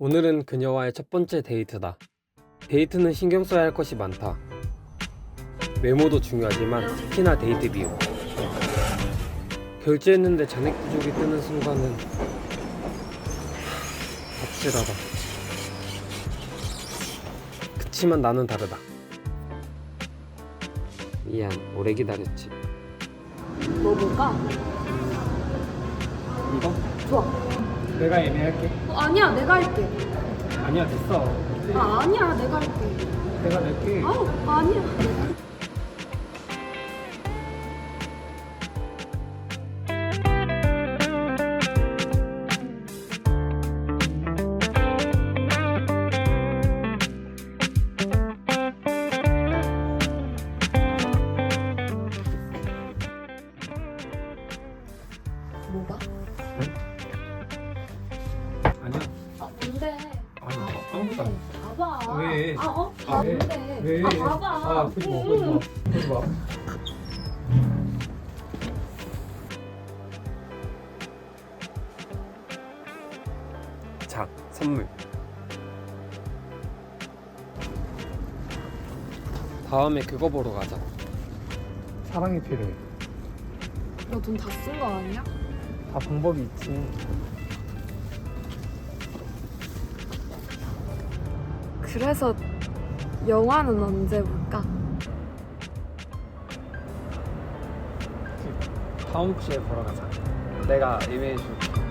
오늘은 그녀와의 첫 번째 데이트다. 데이트는 신경 써야 할 것이 많다. 외모도 중요하지만 특히나 데이트 비용. 결제했는데 잔액 부족이 뜨는 순간은 확실하다. 그치만 나는 다르다. 미안, 오래 기다렸지. 뭐 볼까? 이거? 좋아. 내가 예매할게. 어, 아니야, 내가 할게. 아니야, 됐어. 아, 아니야, 내가 할게. 내가 낼게. 아우, 아니야. 뭐가? 아 봐봐. 왜? 아, 어? 아, 아, 왜? 왜? 아, 봐봐. 아, 보지 마, 보지 마. 보지 마. 자, 선물. 다음에 그거 보러 가자. 사랑이 필요해. 너 돈 다 쓴 거 아니야? 다 방법이 있지. 그래서 영화는 언제 볼까? 다음 주에 보러 가자. 내가 예매해 줄게.